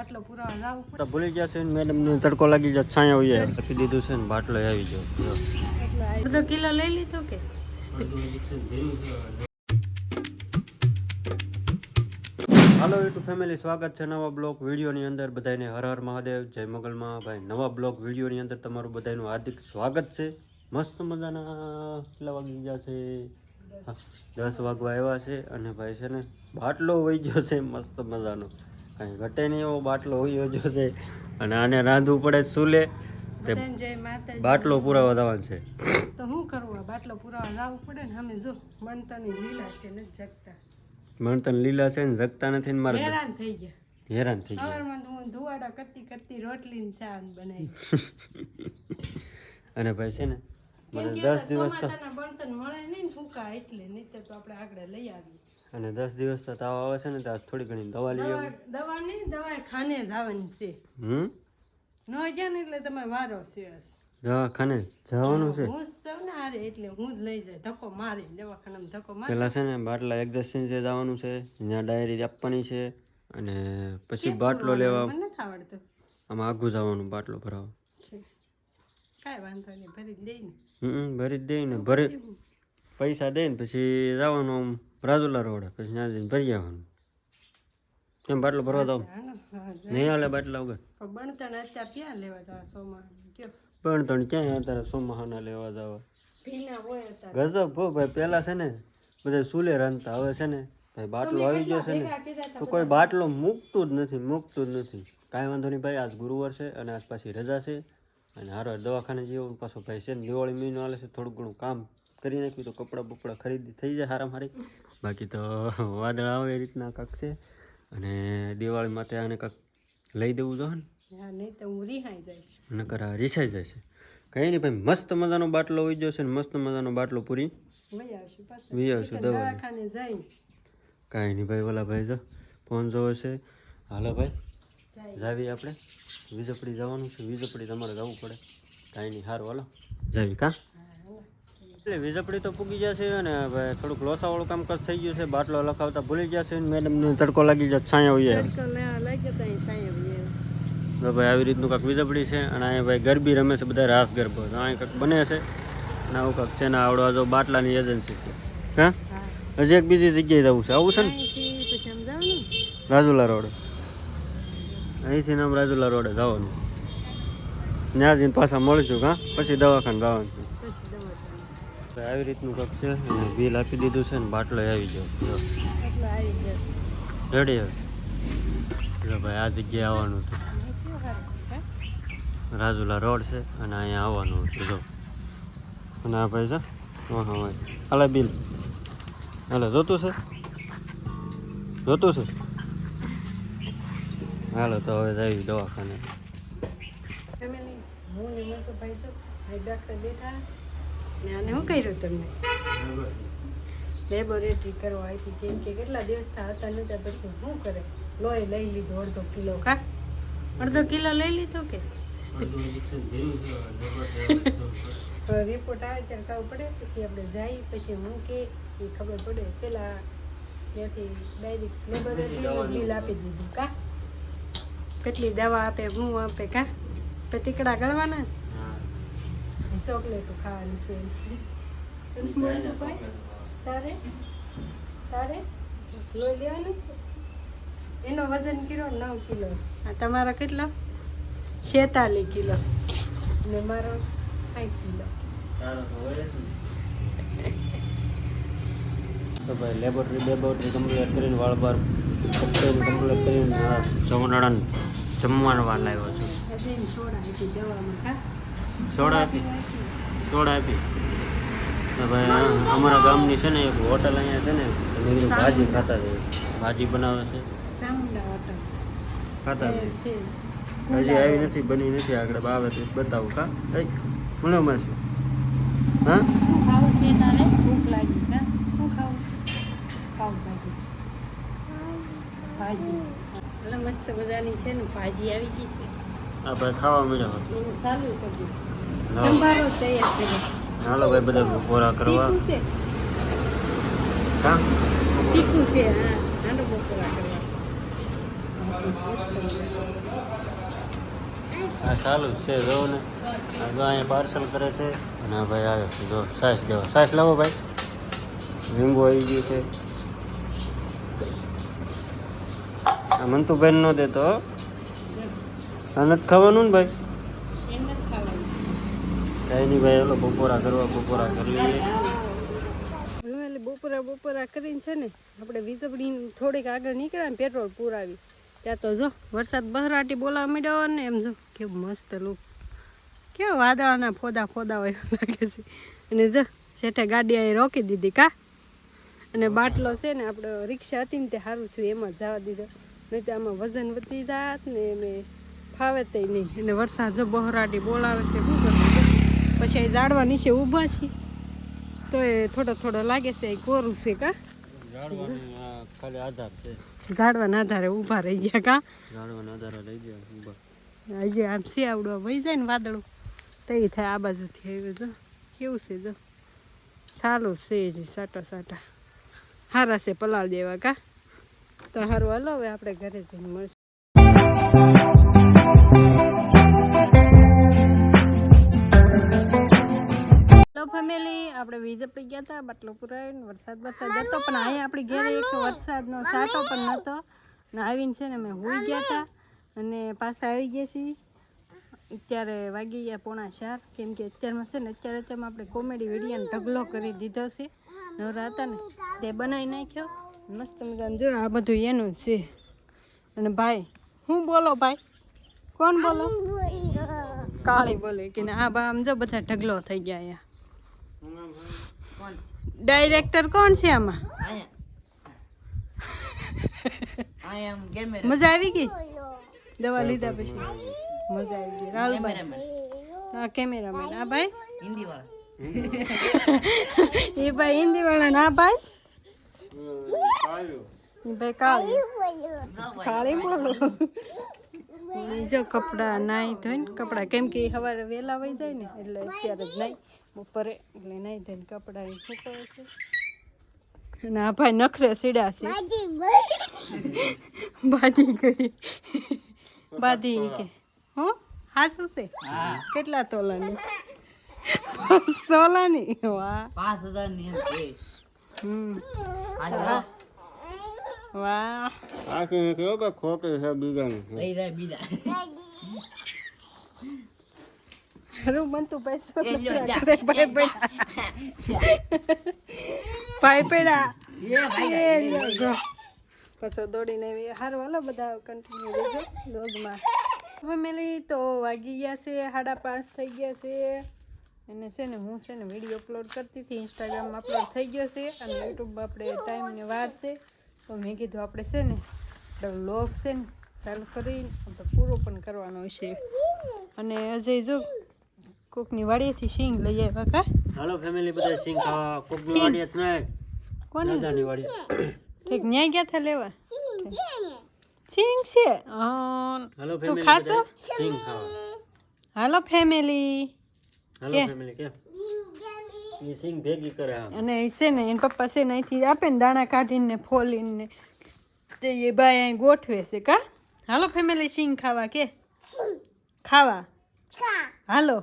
બાટલો પુરાવા જવું પડે. તો ભૂલી ગયા છે મેડમ ને તડકો લાગી જાય છાયા હોય આપી દીધું છે ને બાટલો આવી ગયો. એટલે અડધો કિલો લઈ લીધો કે? હાલો યુટ્યુબ ફેમિલી સ્વાગત છે નવા બ્લોગ વિડીયોની અંદર. બધાને હર હર મહાદેવ જય મંગલમાં ભાઈ નવા બ્લોગ વિડીયોની અંદર તમારું બધાનું હાર્દિક સ્વાગત છે. મસ્ત મજાના કેટલા વાગી ગયા છે? દસ વાગવા આવ્યા છે અને ભાઈ છે ને બાટલો વહી ગયો છે મસ્ત મજાનો. કાંઈ ઘટે નહીં એવો બાટલો હોય જોશે છે અને આને રાંધવું પડે ચૂલે તે બાટલો પુરાવા જવાનું છે. તો શું કરવું બાટલો પુરાવા લાવવું પડે ને? અમે જો મનતાની લીલા છે ને જગતા. મણતન લીલા છે ને જગતા નથી ને મારે હેરાન થઈ ગયા. હેરાન થઈ ગયા. હું ધુવાડા કરતી કરતી રોટલી ને ચા બનાવી. અને ભાઈ છે ને મને દસ દિવસ તો મળે નહીં ફૂકા એટલે નહીં તો આપણે આગળ લઈ આવીએ. અને દસ દિવસ તો તાવ આવે છે ને ત્યાં થોડી ઘણી દવા લઈ દવા નહીં દવા ખાને જ આવવાની છે. હમ? ન ગયા ને એટલે તમે વારો છે દવાખાને જવાનું છે? હું જ હારે એટલે હું જ લઈ જાય ધક્કો મારી દવાખાનામાં ધક્કો મારી. પેલા છે ને બાટલા એક્ઝેક્શન છે જવાનું છે ત્યાં ડાયરી આપવાની છે અને પછી બાટલો લેવા મને નથી આવડતું. આમાં આઘું જવાનું બાટલો ભરાવા. કાંઈ વાંધો નહીં ભરી દઈ ને. હમ ભરી દઈ ને ભરી પૈસા દઈ ને પછી જવાનું આમ. રાજુલા રોડ પછી ત્યાં જઈને ભરી આવવાનું. કેમ બાટલો ભરવા જાય. નહીં હાલે બાટલા વગર? પણ તણ ક્યાં લેવા જવા? સોમાં પણ તણ ક્યાંય અત્યારે સોમાહાના લેવા જવા? ગજબ હો ભાઈ પેલા છે ને બધા સુલે રાંધતા હવે છે ને ભાઈ બાટલો આવી ગયો છે ને તો કોઈ બાટલો મૂકતું જ નથી મૂકતું જ નથી. કાંઈ વાંધો નહીં ભાઈ આજ ગુરુવાર છે અને આજ પાછી રજા છે. અને હારો દવાખાને જેવું પાછો ભાઈ છે ને દિવાળી મહિનો હાલે છે થોડું ઘણું કામ કરી નાખ્યું તો કપડાં બપડા ખરીદી થઈ જાય સારા મારી. બાકી તો વાદળ આવે એ રીતના કાંક છે. અને દિવાળી માટે આને કાંક લઈ દેવું જોઈએ ને હા રિસાઈ જાય છે રિહાઈ જઈશ. નકર રીસાઈ જશે. કંઈ નહીં ભાઈ મસ્ત મજાનો બાટલો હોઈ જશે ને મસ્ત મજાનો બાટલો પૂરી. વી આવશું દવા કાંઈ નહીં ભાઈ ઓલા ભાઈ જો ફોન જોવે છે. હાલો ભાઈ જાવી આપણે. વીજપડી જવાનું છે વીજપડી તમારે જવું પડે. કાંઈ નહીં સારું હાલો. જાવી કાં? એટલે વીજપડી તો પૂગી જશે અને ભાઈ થોડુંક લોસાવાળું કામકાજ થઈ ગયું છે. બાટલો લખાવતા ભૂલી ગયા છે. મેડમને તડકો લાગી જાય છાંયા હોય. તો ભાઈ આવી રીતનું કાંક વીજપડી છે અને અહીંયા ભાઈ ગરબી રમે છે બધા રાસ ગરબો. તો અહીં કાંક બને છે. અને આવું કાંક છે ને આવડો જો બાટલાની એજન્સી છે. હા? હજી એક બીજી જગ્યાએ જવું છે. આવું છે ને? રાજુલા રોડ. અહીંથી નામ રાજુલા રોડે જવાનું. ત્યાં જઈને પાછા મળશું હા? પછી દવાખાને જવાનું. તો આવી રીતનું કંઈક છે? અને બિલ આપી દીધું છે ને બાટલો આવી જાવ જશે રેડી હવે? ભાઈ આ જગ્યાએ આવવાનું હતું? રાજુલા રોડ છે અને અહીંયા આવવાનું હતું. જો. અને આ ભાઈ છે હા હા હાલે બિલ હાલે જોતું છે? જોતું છે? હાલો તો હવે જઈ દવાખાને. ફેમિલી હું ને મોટો ભાઈ છું. ભાઈ ડૉક્ટર બેઠા. ને આને શું કર્યું તમને લેબોરેટરી કરવા આવી કેમ કે કેટલા દિવસ હતા નહોતા પછી શું કરે? લોહી લઈ લીધું, અડધો કિલો કા? અડધો કિલો લઈ લીધો કે? રિપોર્ટ આવે ત્યારે ખબર પડે, પછી આપણે જઈ પછી હું કે, એ ખબર પડે. પેલા ત્યાંથી ડાયરેક્ટ લેબોરેટરી બિલ આપી દીધું કા? કેટલી દવા આપે, હું આપે કા? તો ટીકડા ગળવાના? ચોકલેટો ખાવાની છે. ભાઈ? તારે? તારે? લોહી લેવાનું છે? એનો વજન કિલો નવ કિલો. આ તમારો કેટલો? છેતાલીસ કિલો. ને મારો સાઠ કિલો. તો ભાઈ લેબોરેટરી બેબોરેટરી કમ્પ્લીટ કરીને વાળ બાર કમ્પ્લીટ કરીને આ જમવાનું વાર લાવ્યો છું. દવામાં કા સોડા આપી સોડા આપી. ભાઈ અમારા ગામની છે ને એક હોટલ અહીંયા છે ને મેં કીધું ભાજી ખાતા છે ભાજી બનાવે છે. ખાતા છે. હજી આવી નથી બની નથી આગળ બાવે તો બતાવું. કા એ મળે માસી હા? શું છે તારે? ભૂખ લાગી કા શું ખાવું છે? ખાવું ભાજી. મસ્ત બધાની છે ને ભાજી આવી ગઈ છે. આપણે ખાવા મળ્યા હાલો ભાઈ બધા બપોરા કરવા. હા? આ ચાલુ જ છે જો ને. આ જો અહીંયા પાર્સલ કરે છે. અને આ ભાઈ આવ્યો છે જો સાસ દેવા સાસ લાવો ભાઈ. લીંબુ આવી ગયું છે. આ મંતુભાઈ નો દેતો હો. આ નથી ખાવાનું ને ભાઈ? એને જ ખાવાનું. કાંઈ નહીં ભાઈ ઓલો બપોરા કરવા બપોરા કરી લઈએ એટલે બપોરા બપોરા કરીને છે ને આપણે વીજળી થોડીક આગળ નીકળ્યા ને પેટ્રોલ પુરાવી. ત્યાં તો જો વરસાદ બહરાટી બોલાવા માંડ્યો ને એમ જો કેવું મસ્ત લુક કેવા વાદળાના ફોદા ફોદા હોય એવું લાગે છે. અને જો શેઠે ગાડી અહીં રોકી દીધી કા? અને બાટલો છે ને આપણે રિક્ષા હતી ને તે સારું થયું એમાં જવા દીધો. નહીં તો આમાં વજન વધી જાત ને એમે ફાવે તે નહીં. અને વરસાદ જો બહરાટી બોલાવે છે શું કરવું? પછી અહીં ઝાડવા નીચે ઊભા છીએ. તો એ થોડો થોડો લાગે છે કોરું છે કા? ઝાડવાની આધાર છે. ઊભા રહી ગયા કા? ઝાડવાના આધારે લઈ ગયા ઊભા. હજી આમ શિયાવડો વહી જાય ને વાદળું તો એ થાય આ બાજુથી આવ્યું જો. કેવું છે જો? સારું છે હજી સાટા સાટા. હારા છે પલાળ દેવા કા? તો સારું હાલો હવે આપણે ઘરે જઈને મળશું. ફેમિલી આપણે વીજ પડી ગયા હતા બાટલો પુરાવીને વરસાદ વરસાદ હતો પણ અહીંયા આપણી ઘરે એક વરસાદનો સાટો પણ નહોતો ને આવીને છે ને અમે હોઈ ગયા હતા અને પાછા આવી ગયા છીએ. અત્યારે વાગી ગયા પોણા ચાર. કેમ કે અત્યારમાં છે ને અત્યારે તેમાં આપણે કોમેડી વિડીયોને ઢગલો કરી દીધો છે. નવરા હતા ને તે બનાવી નાખ્યો. મસ્ત મજાનું. જો આ બધું એનું છે. અને ભાઈ હું બોલો ભાઈ? કોણ બોલો? કાળી બોલે કે આ બા આમ જો બધા ઢગલો થઈ ગયા અહીંયા. ડાયરેક્ટર કોણ છે આમાં? મજા આવી ગઈ? દવા લીધા પછી. મજા આવી ગઈ. રાહુલ હા કેમેરામેન આ ભાઈ? એ ભાઈ હિન્દી વાળા ના ભાઈ? ભાઈ કાળી કાળી બોલો જો કપડાં નાઈ ધોઈને કપડાં કેમ કે સવારે વહેલા વહી જાય ને એટલે અત્યારે જ નાઈ. બપોરે એટલે નહીં ધોઈને કપડાં ઈ સુકવે છે. અને આ ભાઈ નખરે સીડા છે. બાજી ગઈ. બાધી કે હું હા શું છે કેટલા તોલાની? તોલાની વાહ. પાંચ હજારની હમ. વાહ. આ કે કયો ભાઈ ખોકે છે જાય બીજા. બનતું પૈસો એ ભાઈ ભાઈ પેડા. પાછો દોડીને હારું હાલો બધા કન્ટિન્યુ રહેજો દોડમાં ફેમિલી તો વાગી ગયા છે સાડા પાંચ થઈ ગયા છે અને છે ને હું છે ને વીડિયો અપલોડ કરતી હતી ઇન્સ્ટાગ્રામમાં અપલોડ થઈ ગયો છે અને યુટ્યુબમાં આપણે ટાઈમને વાર છે તો મેં કીધું આપણે છે ને આપણે લોગ છે ને ચાલુ કરીને આપણે પૂરો પણ કરવાનો છે અને અજય જો કોકની વાડીએથી સિંગ લઈ આવ્યા કા? હાલો ફેમિલી બધા સિંગ ખાવા. કોકની સિંગ. વાડી જ નહીં. કોની? દાદાની વાડી. ઠીક ન્યાય ગયા થા લેવા? સિંગ છે. હાલો તું ફેમિલી ખાશો? બધા સિંગ ખાવા. હાલો ફેમિલી હાલો કે? ફેમિલી કે? એ સિંગ ભેગી કરે આમ. અને એ છે ને એન પપ્પા છે ને અહીંથી આપે ને દાણા કાઢીને ફોલીને તે એ ભાઈ અહીં ગોઠવે છે કા? હાલો ફેમિલી સિંગ ખાવા કે? ખાવા. હાલો.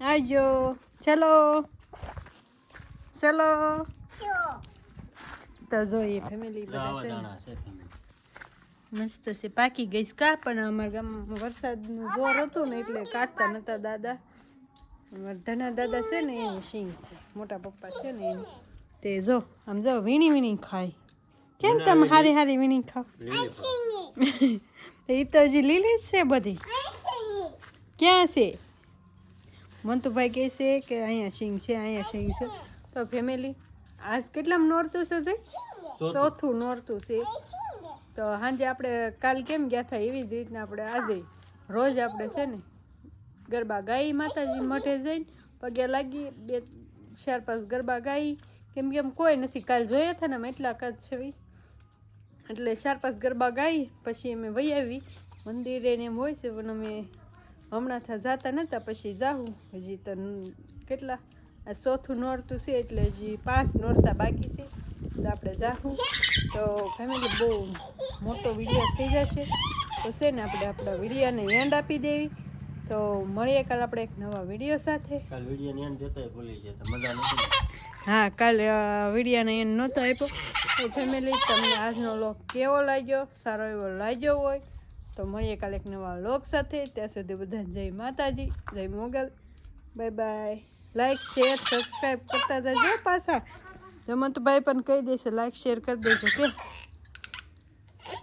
આવજો ચલો ચલો તો જોઈએ ફેમિલી બધા છે. મસ્ત છે. પાકી ગઈ છે કા પણ અમારા ગામમાં વરસાદનું જોર હતું ને એટલે કાઢતા નતા દાદા. ધના દાદા છે ને એની સિંગ છે. મોટા પપ્પા છે ને એની. તે જો આમ જો વીણી વીણી ખાય. કેમ તમે હારી હારી વીણી ખાવ? એ તો હજી લીલી જ છે બધી. ક્યાં છે? મંતુભાઈ કહે છે કે અહીંયા સિંગ છે અહીંયા સિંગ છે. તો ફેમિલી આજ કેટલામ નોરતું છે તે ચોથું. નોરતું છે. તો સાંજે આપણે કાલ કેમ ગયા હતા એવી જ રીતના આપણે આજે રોજ આપણે છે ને ગરબા ગાઈ માતાજી મઠે જઈને પગે લાગી બે ચાર પાંચ ગરબા ગાઈ. કેમ કેમ કોઈ નથી. કાલ જોયા હતા ને અમે એટલા કાચ છે એટલે ચાર પાંચ ગરબા ગાઈ પછી અમે વહી આવી. મંદિરે ને એમ હોય છે પણ અમે હમણાં થા જતા નહોતા પછી જાઉં હજી તો કેટલા? ચોથું નોરતું છે એટલે હજી પાંચ નોરતા બાકી છે. તો આપણે જાઉં તો ફેમિલી બહુ મોટો વીડિયો થઈ જશે. તો છે ને આપણે આપણા વિડીયાને એન્ડ આપી દેવી. તો મળીએ કાલ આપણે એક નવા વીડિયો સાથે. કાલ વિડીયોની એન્ડ જતા ભૂલી ગયા મજા નથી હા કાલે વિડીયાને એન્ડ નહોતો આપ્યો. તો ફેમિલી તમને આજનો લોક કેવો લાગ્યો? સારો એવો લાગ્યો હોય. તો મળીએ કાલે એક નવા લોક સાથે. ત્યાં સુધી બધા જય માતાજી જય Mogal. Bye bye like share subscribe કરતા જજો પાછા. જમંતભાઈ પણ કહી દેશે લાઈક શેર કરી દેજો કે.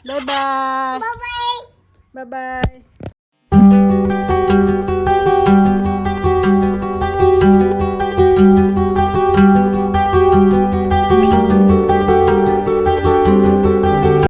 Bye bye bye bye